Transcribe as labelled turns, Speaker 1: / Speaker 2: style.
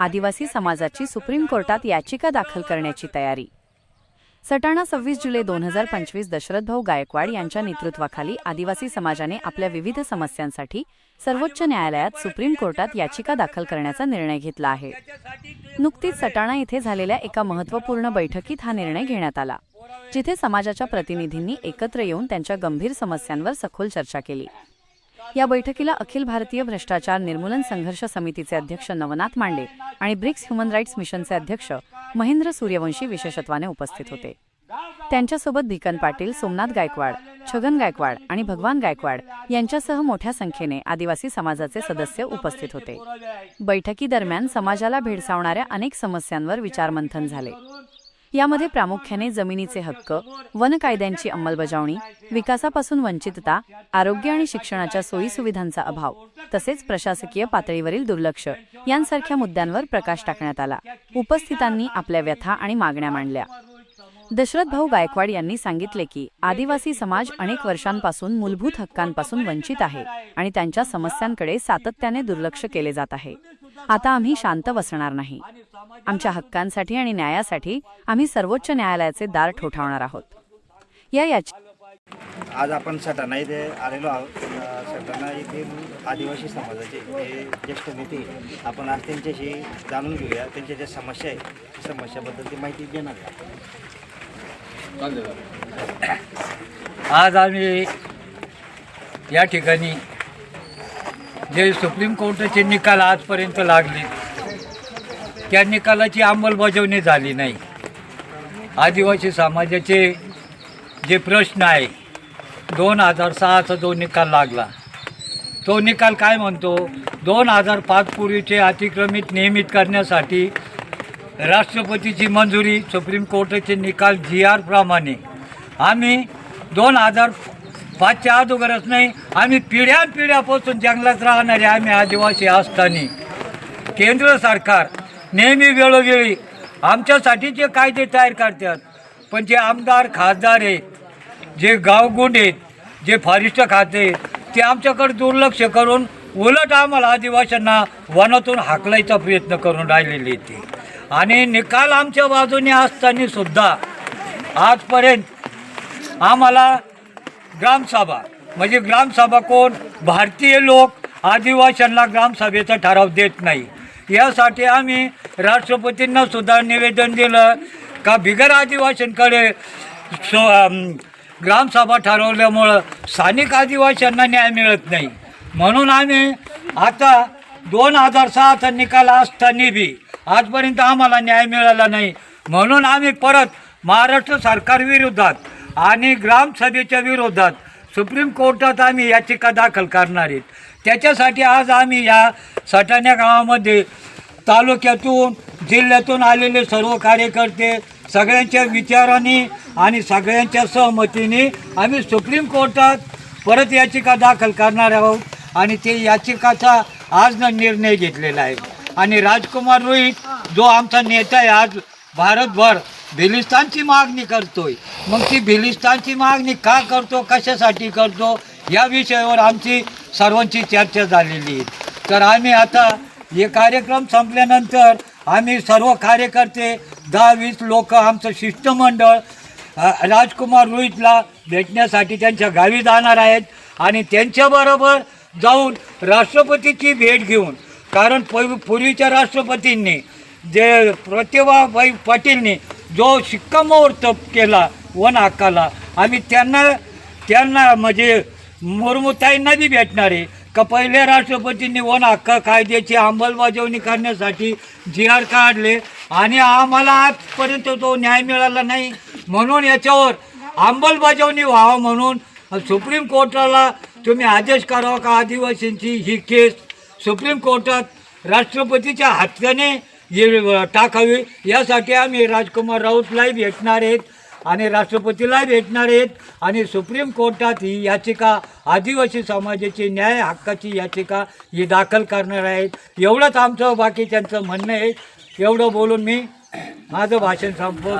Speaker 1: आदिवासी समाजाची सुप्रीम कोर्टात याचिका दाखल करण्याची तयारी. सटाणा सव्वीस जुलै दोन हजार पंचवीस दशरथभाऊ गायकवाड यांच्या नेतृत्वाखाली आदिवासी समाजाने आपल्या विविध समस्यांसाठी सर्वोच्च न्यायालयात सुप्रीम कोर्टात याचिका दाखल करण्याचा निर्णय घेतला आहे. नुकतीच सटाणा येथे झालेल्या एका महत्त्वपूर्ण बैठकीत हा निर्णय घेण्यात आला जिथे समाजाच्या प्रतिनिधींनी एकत्र येऊन त्यांच्या गंभीर समस्यांवर सखोल चर्चा केली. या बैठकीला अखिल भारतीय भ्रष्टाचार निर्मूलन संघर्ष समितीचे अध्यक्ष नवनाथ मांडे आणि ब्रिक्स ह्युमन राईट्स मिशनचे अध्यक्ष महेंद्र सूर्यवंशी विशेषत्वाने उपस्थित होते. त्यांच्यासोबत भिकन पाटील सोमनाथ गायकवाड छगन गायकवाड आणि भगवान गायकवाड यांच्यासह मोठ्या संख्येने आदिवासी समाजाचे सदस्य उपस्थित होते. बैठकीदरम्यान समाजाला भेडसावणाऱ्या अनेक समस्यांवर विचारमंथन झाले. यामध्ये प्रामुख्याने जमिनीचे हक्क वन कायद्यांची अंमलबजावणी विकासापासून वंचितता आरोग्य आणि शिक्षणाच्या सोयीसुविधांचा अभाव तसेच प्रशासकीय पातळीवरील दुर्लक्ष यांसारख्या मुद्द्यांवर प्रकाश टाकण्यात आला. उपस्थितांनी आपल्या व्यथा आणि मागण्या मांडल्या. दशरथ भाऊ गायकवाड यांनी सांगितले की आदिवासी समाज अनेक वर्षांपासून मूलभूत हक्कांपासून वंचित आहे आणि त्यांच्या समस्यांकडे सातत्याने दुर्लक्ष केले जात आहे. आता आम्ही शांत बसणार नाही आमच्या हक्कांसाठी आणि न्यायासाठी आम्ही सर्वोच्च न्यायालयाचे दार ठोठावणार आहोत या याची
Speaker 2: आज आपण सटाणा येथे आलेलो आहोत सटाणा येथील आदिवासी समाजाचे जे ज्येष्ठ नेते. आपण आज त्यांच्याशी जाणून घेऊया त्यांच्या ज्या समस्या आहे त्या समस्याबद्दल ती माहिती देणार.
Speaker 3: आज आम्ही या ठिकाणी जे सुप्रीम कोर्टाचे निकाल आजपर्यंत लागले त्या निकालाची अंमलबजावणी झाली नाही. आदिवासी समाजाचे जे प्रश्न आहे दोन हजार सहाचा जो निकाल लागला तो निकाल काय म्हणतो? दोन हजार पाच पूर्वीचे अतिक्रमित नियमित करण्यासाठी राष्ट्रपतीची मंजुरी सुप्रीम कोर्टाचे निकाल जी आरप्रमाणे आम्ही दोन हजार पाचच्या अगोदरच नाही. आम्ही पिढ्यान पिढ्यापासून जंगलात राहणारे आम्ही आदिवासी असताना. केंद्र सरकार नेहमी वेळोवेळी आमच्यासाठी जे कायदे तयार करतात पण जे आमदार खासदार आहेत जे गावगुंड आहेत जे फॉरेस्ट खाते ते आमच्याकडे दुर्लक्ष करून उलट आम्हाला आदिवासींना वनातून हाकलायचा प्रयत्न करून राहिलेले ते. आणि निकाल आमच्या बाजूने असताना सुद्धा आजपर्यंत आम्हाला ग्रामसभा. म्हणजे ग्रामसभा कोण? भारतीय लोक आदिवासींना ग्रामसभेचा ठराव देत नाही. यासाठी आम्ही राष्ट्रपतींना सुद्धा निवेदन दिलं का बिगर आदिवासींकडे सो ग्रामसभा ठरवल्यामुळं स्थानिक आदिवासींना न्याय मिळत नाही. म्हणून आम्ही आता दोन हजार सहाचा निकाल असताना बी आजपर्यंत आम्हाला न्याय मिळाला नाही. म्हणून आम्ही परत महाराष्ट्र सरकारविरोधात आणि ग्रामसभेच्या विरोधात सुप्रीम कोर्टात आम्ही याचिका दाखल करणार आहेत. त्याच्यासाठी आज आम्ही या सटाण्या गावामध्ये तालुक्यातून जिल्ह्यातून आलेले सर्व कार्यकर्ते सगळ्यांच्या विचाराने आणि सगळ्यांच्या सहमतीने आम्ही सुप्रीम कोर्टात परत याचिका दाखल करणार आहोत आणि ते याचिकाचा आज न निर्णय घेतलेला आहे. आणि राजकुमार रोहित जो आमचा नेता आहे आज भारतभर भिलिस्तानची मागणी करतोय. मग ती भिलिस्तानची मागणी का करतो कशासाठी करतो या विषयावर आमची सर्वांची चर्चा झालेली आहे. तर आम्ही आता हे कार्यक्रम संपल्यानंतर आम्ही सर्व कार्यकर्ते दहा वीस लोक आमचं शिष्टमंडळ राजकुमार रोहितला भेटण्यासाठी त्यांच्या गावी जाणार आहेत आणि त्यांच्याबरोबर जाऊन राष्ट्रपतीची भेट घेऊन कारण पूर्वीच्या राष्ट्रपतींनी जे प्रतिभाबाई पाटीलनी जो शिक्कामोर्तब केला वन हक्काला आम्ही त्यांना त्यांना म्हणजे मुर्मुताईंना बी भेटणार. आहे का पहिले राष्ट्रपतींनी वन हक्क कायद्याची अंमलबजावणी करण्यासाठी जी आर काढले आणि आम्हाला आजपर्यंत तो न्याय मिळाला नाही. म्हणून याच्यावर अंमलबजावणी व्हावं म्हणून सुप्रीम कोर्टाला तुम्ही आदेश करावा का आदिवासींची ही केस? सुप्रीम कोर्टात राष्ट्रपतीच्या हत्याने जे टाकावी. यासाठी आम्ही राजकुमार राऊतलाही भेटणार आहेत आणि राष्ट्रपतीलाही भेटणार आहेत. आणि सुप्रीम कोर्टात ही याचिका आदिवासी समाजाची न्याय हक्काची याचिका ही दाखल करणार आहेत. एवढंच आमचं बाकी त्यांचं म्हणणं आहे. एवढं बोलून मी माझं भाषण संपव